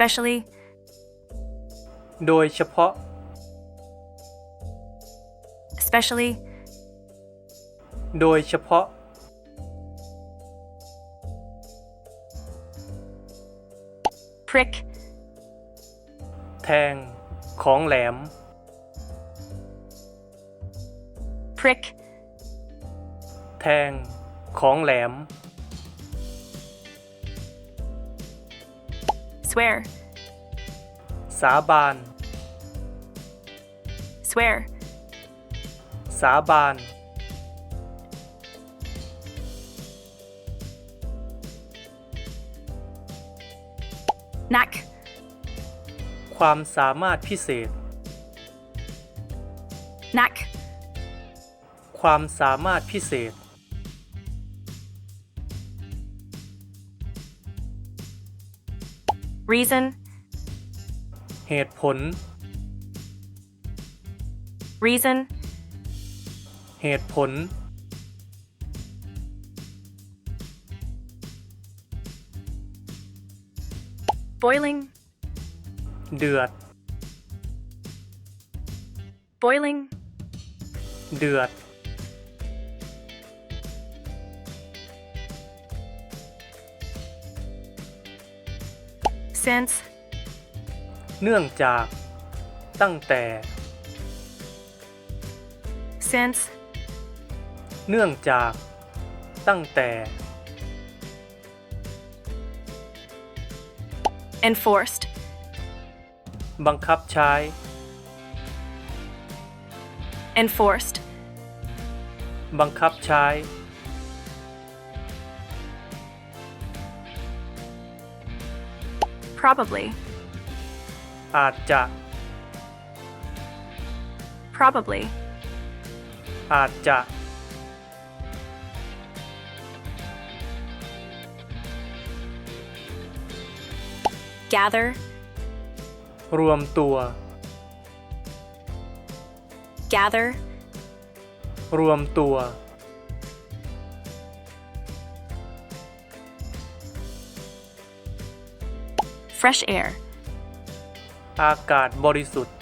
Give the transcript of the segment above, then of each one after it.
especially, โดยเฉพาะ especially, โดยเฉพาะ prick, แทง ของแหลม prick, แทง ของแหลม swear, สาบาน swear, สาบาน knack, ความสามารถพิเศษ knack, ความสามารถพิเศษ reason, เหตุผล reason, เหตุผล boiling, เดือด boiling, เดือด since, เนื่องจาก ตั้งแต่ since, เนื่องจาก ตั้งแต่ enforced, บังคับใช้ enforced, บังคับใช้ probably, อาจจะ probably, อาจจะ gather, รวมตัว gather, รวมตัว fresh air, อากาศบริสุทธิ์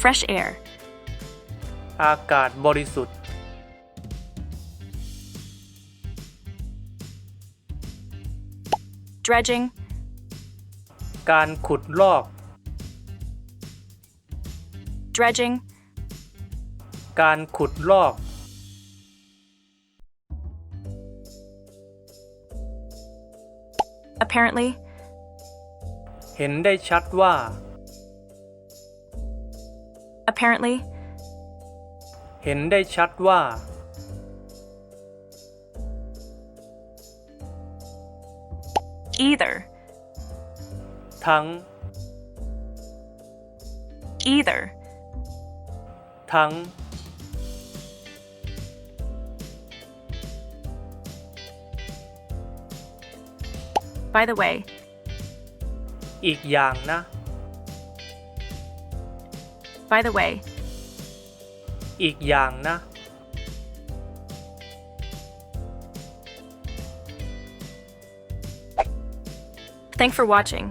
fresh air, อากาศบริสุทธิ์ dredging, การขุดลอก dredging, การขุดลอก apparently, เห็นได้ชัดว่า apparently, เห็นได้ชัดว่า either, ทั้ง either, ทั้ง by the way, อีกอย่างนะ by the way, อีกอย่างนะ thanks for watching.